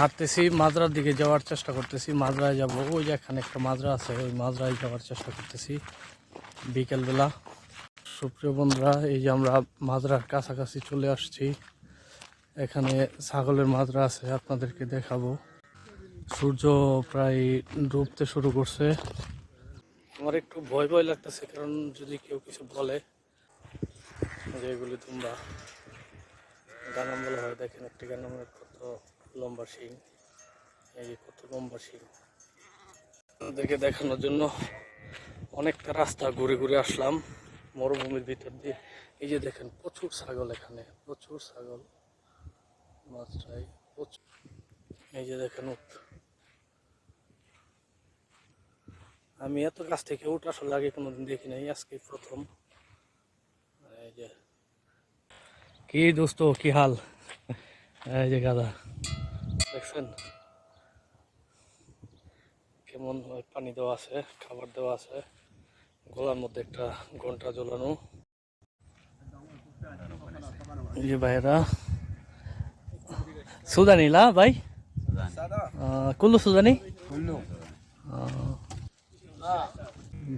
হাঁটতেছি মাজরার দিকে যাওয়ার চেষ্টা করতেছি। মাজরায় যাব, ওই যে এখানে একটা মাজরা আছে, ওই মাজরায় যাওয়ার চেষ্টা করতেছি বিকেলবেলা। সুপ্রিয় বন্ধুরা, এই যে আমরা মাজরার কাছাকাছি চলে আসছি। এখানে ছাগলের মাজরা আছে, আপনাদেরকে দেখাবো। সূর্য প্রায় ডুবতে শুরু করছে। আমার একটু ভয় ভয় লাগতেছে, কারণ যদি কেউ কিছু বলে, যে এগুলি তোমরা গানাম বলা হয়, দেখেন একটি গানামের কত লম্বা শিং, এই যে কত লম্বা শিং। দেখে দেখানোর জন্য অনেকটা রাস্তা ঘুরে ঘুরে আসলাম, মরুভূমির ভিতর দিয়ে। এই যে দেখেন, প্রচুর ছাগল এখানে, প্রচুর ছাগল মাত্রায় প্রচুর। এই যে দেখেন আমি এত কাছ থেকে উঠ আসলে আগে কোনোদিন দেখি নাই, আজকে প্রথম। এই যে। কি দোস্ত, কি হাল? এই যে গাদা দেখছেন? কেমন পানি দেওয়া আছে খাবার দেওয়া আছে গলার মধ্যে একটা ঘণ্টা এই যে ভাইরা সুদানি লা ভাই? কুল্লু সুদানি?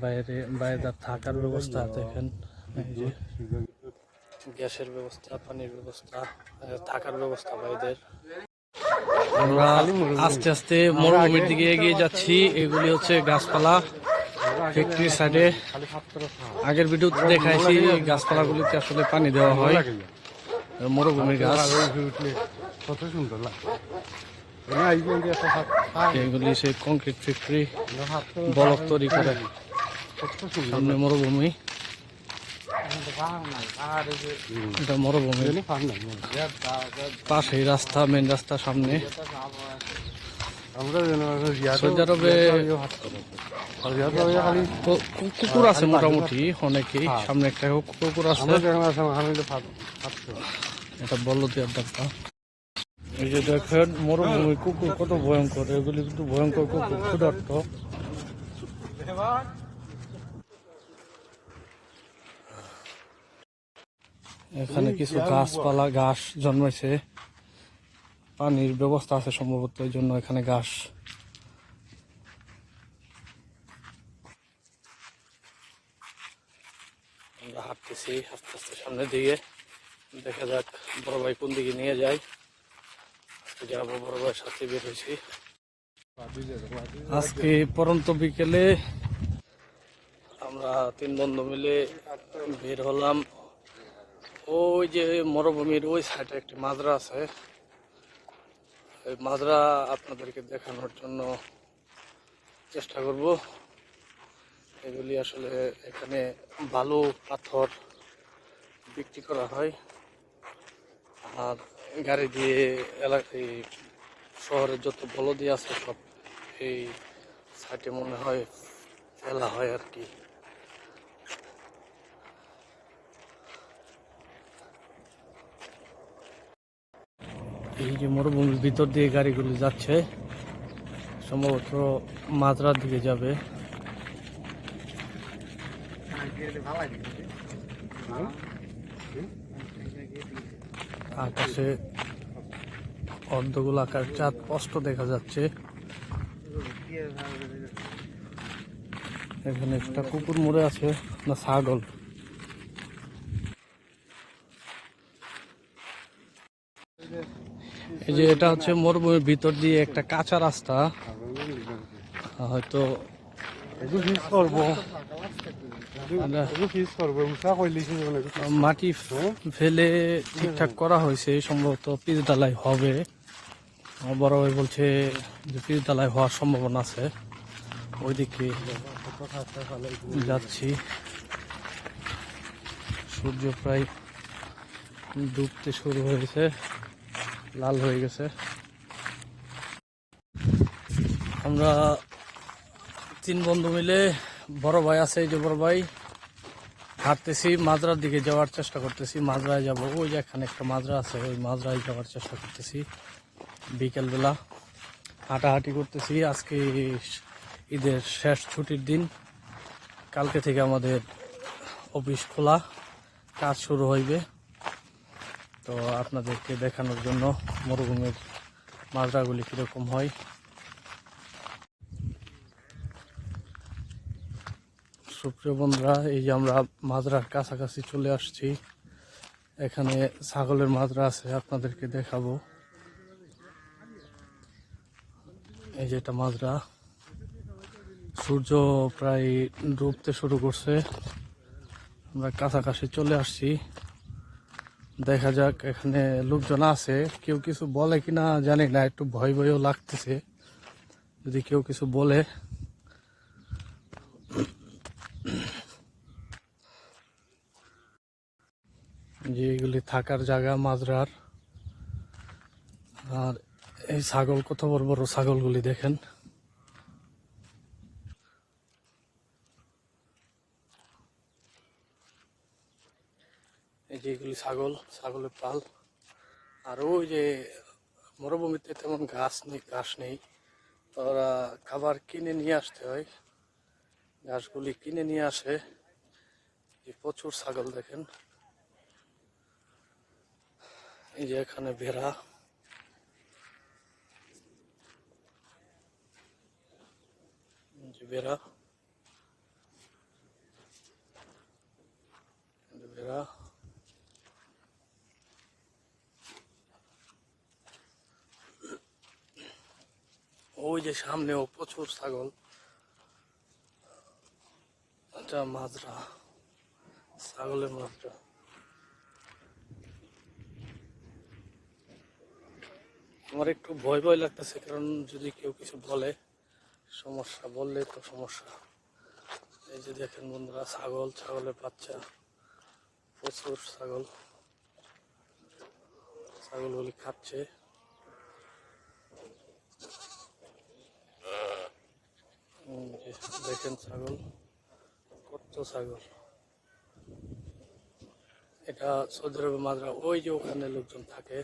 বাইরে বাইরে থাকার ব্যবস্থা দেখেন। গ্যাসের ব্যবস্থা, পানির ব্যবস্থা থাকার ব্যবস্থা ভাইদের। আমরা আস্তে আস্তে মরুভূমির দিকে এগিয়ে যাচ্ছি। এগুলি হচ্ছে গাছপালা ফ্যাক্টরির সাইডে। আগের ভিডিওতে দেখাইছি গাছপালাগুলিতে আসলে পানি দেওয়া হয়। মরুভূমির গাছ। এগুলি সেই কংক্রিট ফ্যাক্টরি, বলক তৈরি করে। সামনে মরুভূমি। এটা মরুভূমি। ফান রাস্তা মেন রাস্তা সামনে। কুকুর আছে মোটামুটি অনেকেই। সামনে একটা কুকুর আছে। এটা বলদিয়ার ডাক্তার। এই যে দেখেন, মরুভূমি কুকুর কত ভয়ঙ্কর। এগুলি কিন্তু ভয়ঙ্কর কুকুর, ক্ষুধার্ত। এখানে কিছু গাছপালা, ঘাস জন্মেছে পানির ব্যবস্থা আছে সম্ভবত, এই জন্য এখানে ঘাস। আমরা হাঁটতেছি, আস্তে আস্তে সামনের দিকে। দেখা যাক বড় ভাই কোন দিকে নিয়ে যায়। যাব বড় ভাইয়ের সাথে, বের হয়েছি। আজকে পরন্ত বিকেলে আমরা তিন বন্ধু মিলে বের হলাম। ওই যে মরুভূমির ওই সাইডে একটি মাজরা আছে। ওই মাজরা আপনাদেরকে দেখানোর জন্য চেষ্টা করব। এগুলি আসলে এখানে বালু, পাথর বিক্রি করা হয়। আর গাড়ি দিয়ে এলাকায় শহরের যত বলদি আছে সব এই সাইডে মনে হয় ফেলা হয় আর কি। এই যে মরুভূমির ভিতর দিয়ে গাড়িগুলি যাচ্ছে, সম্ভবত মাত্রার দিকে যাবে। আকাশে অর্ধগোলাকার চাঁদ স্পষ্ট দেখা যাচ্ছে। এখানে একটা কুকুর মরে আছে, না ছাগল? এই যে এটা হচ্ছে মরুভূমির ভিতর দিয়ে একটা কাঁচা রাস্তা। হয়তো মাটি ফেলে ঠিকঠাক করা হয়েছে সম্ভবত পিচ ডালাই হবে। আমার বড় ভাই বলছে যে পিচ ডালাই হওয়ার সম্ভাবনা আছে। ওইদিকে যাচ্ছি। সূর্য প্রায় ডুবতে শুরু হয়েছে। লাল হয়ে গেছে। আমরা তিন বন্ধু মিলে বড় ভাই আছে, এই যে বড় ভাই। হাঁটতেছি মাজরার দিকে যাওয়ার চেষ্টা করতেছি। মাজরায় যাব। ওই যে এখানে একটা মাজরা আছে, ওই মাজরায় যাওয়ার চেষ্টা করতেছি। বিকেলবেলা হাঁটাহাঁটি করতেছি। আজকে ঈদের শেষ ছুটির দিন। কালকে থেকে আমাদের অফিস খোলা। কাজ শুরু হইবে। তো আপনাদেরকে দেখানোর জন্য মরুভূমির মাজরাগুলি কীরকম হয়। সুপ্রিয় বন্ধুরা, এই যে আমরা মাজরার কাছাকাছি চলে আসছি। এখানে ছাগলের মাজরা আছে, আপনাদেরকে দেখাবো। এই যে এটা মাজরা সূর্য প্রায় ডুবতে শুরু করছে। আমরা কাছাকাছি চলে আসছি। দেখা যাক, এখানে লোকজন আছে। কেউ কিছু বলে কিনা জানি না, একটু ভয় ভয়ও লাগতেছে। যদি কেউ কিছু বলে। যে এগুলি থাকার জায়গা মাজরার আর এই ছাগল, কত বড় বড় ছাগলগুলি দেখেন এই যে এগুলি ছাগল, ছাগলের পাল। আর ওই যে মরুভূমিতে তেমন ঘাস নেই ঘাস নেই। ওরা খাবার কিনে নিয়ে আসতে হয়। ঘাসগুলি কিনে নিয়ে আসে। প্রচুর ছাগল দেখেন। এই যে এখানে ভেড়া। ভেড়া এই যে ভেড়া ওই সামনেও প্রচুর ছাগল। এটা মাজরা ছাগলের মাজরা আমার একটু ভয় ভয় লাগতেছে, কারণ যদি কেউ কিছু বলে, সমস্যা বললে তো সমস্যা। এই যে দেখেন বন্ধুরা, ছাগল, ছাগলের বাচ্চা, প্রচুর ছাগল। ছাগলগুলি খাচ্ছে উম, এই দেখেন ছাগল, কত ছাগল। এটা সৌদি আরবে মাজরা ওই যে ওখানে লোকজন থাকে।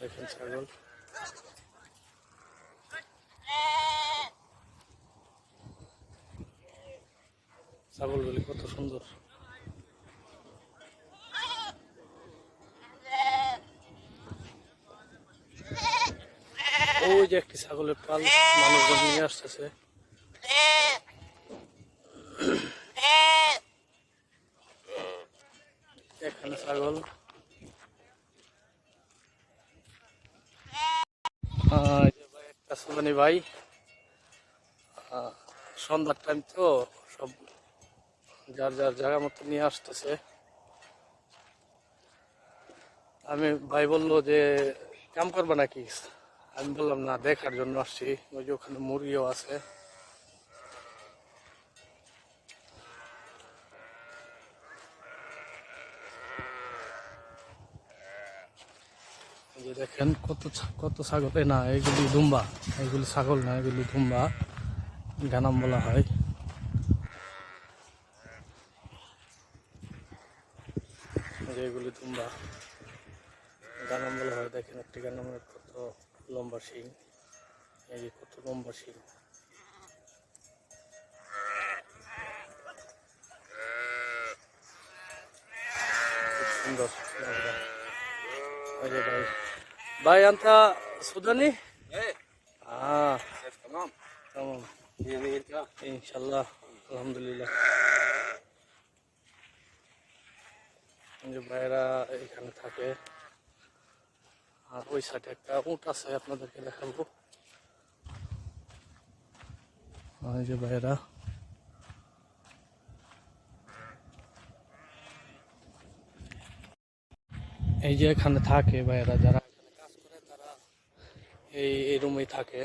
দেখেন ছাগল। ছাগলগুলি কত সুন্দর ওই যে একটি ছাগলের পাল মানুষজন নিয়ে আসতেছে। এখানে ছাগল। একটা সুদানি ভাই। সন্ধ্যার টাইম তো সব যার যার জায়গা মতো নিয়ে আসতেছে। আমি ভাই বলল যে, কাম করবে নাকি? আমি বললাম, না, দেখার জন্য আসছি। ওই যে ওখানে মুরগিও আছে। দেখেন, কত কত ছাগল। না, এগুলি দুম্বা। এগুলি ছাগল না, এগুলি দুম্বা। গানাম বলা হয়। এগুলি দুম্বা। গানাম বলা হয়, দেখেন একটি গানামের কত লম্বা শিং। এই কত লম্বা শিং। ভাই। ভাই আন্তা সুদানি? হ্যাঁ ইনশাল্লাহ আলহামদুলিল্লাহ। ভাইরা এখানে থাকে। আর ওই সাইডে একটা উট আছে, আপনাদেরকে দেখাবো। এই যে ভাইরা এই যে এখানে থাকে ভাইরা যারা এখানে কাজ করে, তারা এই এই রুমেই থাকে।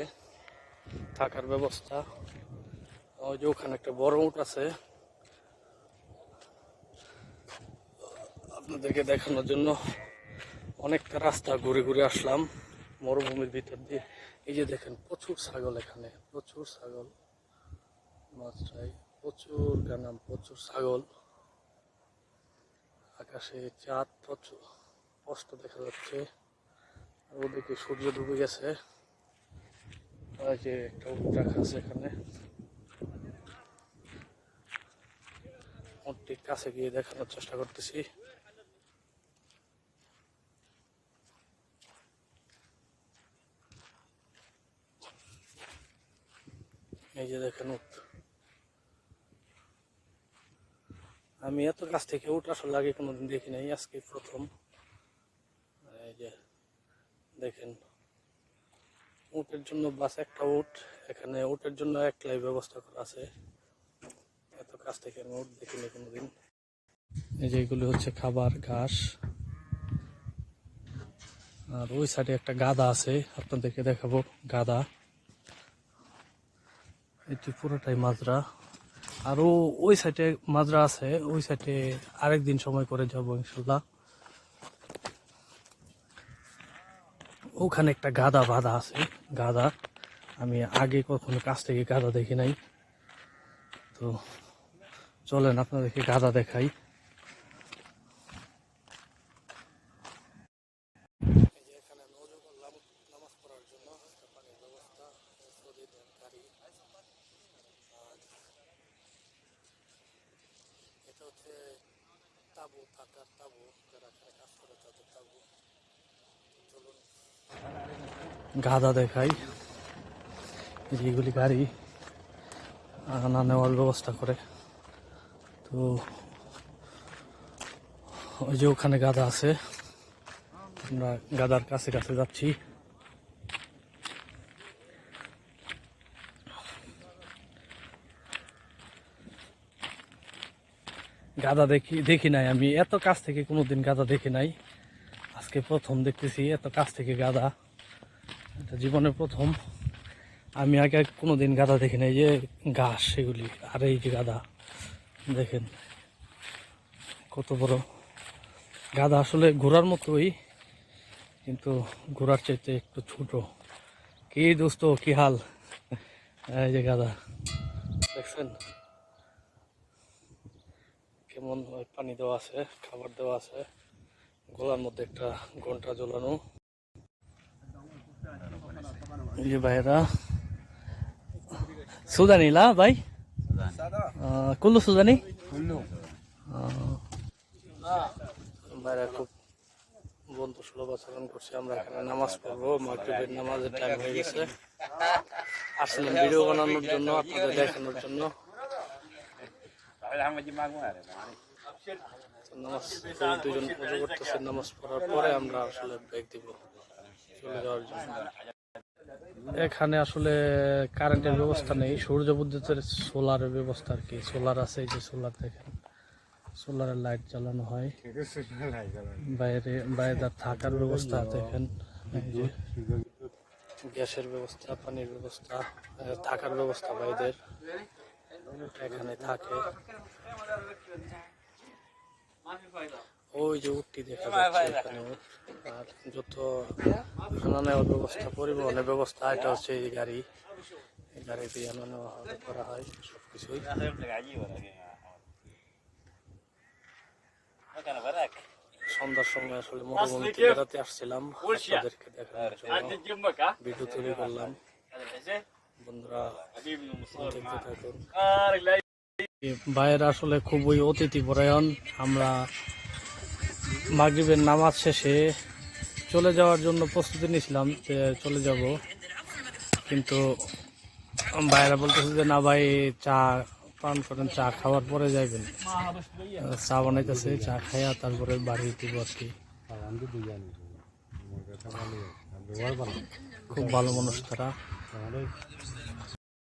থাকার ব্যবস্থা। ওই যে ওখানে একটা বড় উট আছে। আপনাদেরকে দেখানোর জন্য অনেকটা রাস্তা ঘুরে ঘুরে আসলাম, মরুভূমির ভিতর দিয়ে। এই যে দেখেন, প্রচুর ছাগল এখানে, প্রচুর ছাগল মাছরাই প্রচুর গানাম, প্রচুর ছাগল। আকাশে চাঁদ, প্রচুর, স্পষ্ট দেখা যাচ্ছে। আর ওদিকে সূর্য ডুবে গেছে। যে একটা রাখা আছে এখানে। কাছে গিয়ে দেখানোর চেষ্টা করতেছি। এই যে দেখেন উট আমি এত কাছ থেকে উট আসলে আগে কোনোদিন দেখি নাই, আজকে প্রথম। এই যে দেখেন, উটের জন্য বাস একটা উট, এখানে উটের জন্য একলাই ব্যবস্থা করা আছে। এত কাছ থেকে আমি উট দেখিনি কোনোদিন। এই যে এগুলি হচ্ছে খাবার ঘাস। আর ওই সাইডে একটা গাদা আছে, আপনাদেরকে দেখাবো গাদা এটি পুরোটাই মাজরা। আরও ওই সাইডে মাজরা আছে, ওই সাইডে আরেকদিন সময় করে যাব ইনশাল্লাহ। ওখানে একটা গাদা বাঁধা আছে গাদা আমি আগে কখনো কাছ থেকে গাদা দেখি নাই। তো চলেন আপনাদেরকে গাদা দেখাই। এটা হচ্ছে তাবু থাকার তাবু, যারা কাজ করে তাদের তাবু। গাদা দেখাই, যেগুলি গাড়ি আনা নেওয়ার ব্যবস্থা করে। তো, ওই যে ওখানে গাদা আছে, আমরা গাদার কাছে কাছে যাচ্ছি। গাদা দেখি দেখি নাই আমি। এত কাছ থেকে কোনোদিন গাদা দেখি নাই। আজকে প্রথম দেখতেছি, এত কাছ থেকে গাদা। এটা জীবনের প্রথম। আমি আগে কোনো দিন গাদা দেখি নাই যে ঘাস সেগুলি, আর এই যে গাদা, দেখেন। কত বড়। গাদা আসলে ঘোড়ার মতোই, কিন্তু ঘোড়ার চাইতে একটু ছোট। কি দোস্ত, কি হাল? এই যে গাদা, দেখছেন? কেমন পানি দেওয়া আছে, খাবার দেওয়া আছে। গলার মধ্যে একটা ঘণ্টা ঝোলানো এই ভাইরা সুদানি লা ভাই? কুল্লু সুদানি ভাইরা খুব বন্ধু সুলভ আচরণ করছে, আমরা এখানে নামাজ পড়ব, মাগরিবের নামাজের টাইম হয়ে গেছে। আসলেন ভিডিও বানানোর জন্য, আপনাদের দেখানোর জন্য। এখানে আসলে কারেন্টের ব্যবস্থা নেই সূর্য বিদ্যুতের সোলারের ব্যবস্থা আর কি। সোলার আছে এই যে সোলার দেখেন। সোলারের লাইট জ্বালানো হয়। বাইরে বাইরে থাকার ব্যবস্থা দেখেন। গ্যাসের ব্যবস্থা, পানির ব্যবস্থা থাকার ব্যবস্থা ভাইদের এখানে থাকে। ওই যে উঠটি দেখা যাচ্ছে আর যত আনা ব্যবস্থা পরিবহনের ব্যবস্থা, এটা হচ্ছে এই গাড়ি। এই গাড়ি দিয়ে করা হয় সবকিছুই। সন্ধ্যার সময় আসলে মরুভূমিতে বেড়াতে আসছিলাম, আপনাদেরকে দেখানোর জন্য ভিডিও তৈরি করলাম। বন্ধুরা, দেখতে আসলে খুবই অতিথি পরায়ণ। আমরা মাগরিবের নামাজ শেষে চলে যাওয়ার জন্য প্রস্তুতি নিয়েছিলাম যে চলে যাব। কিন্তু ভাইয়েরা বলতেছে যে, না ভাই, চা পান করেন, চা খাওয়ার পরে যাইবেন। চা বানাইতেছে, চা খাইয়া তারপরে বাড়ি দিব আর কি খুব ভালো মানুষ তারা।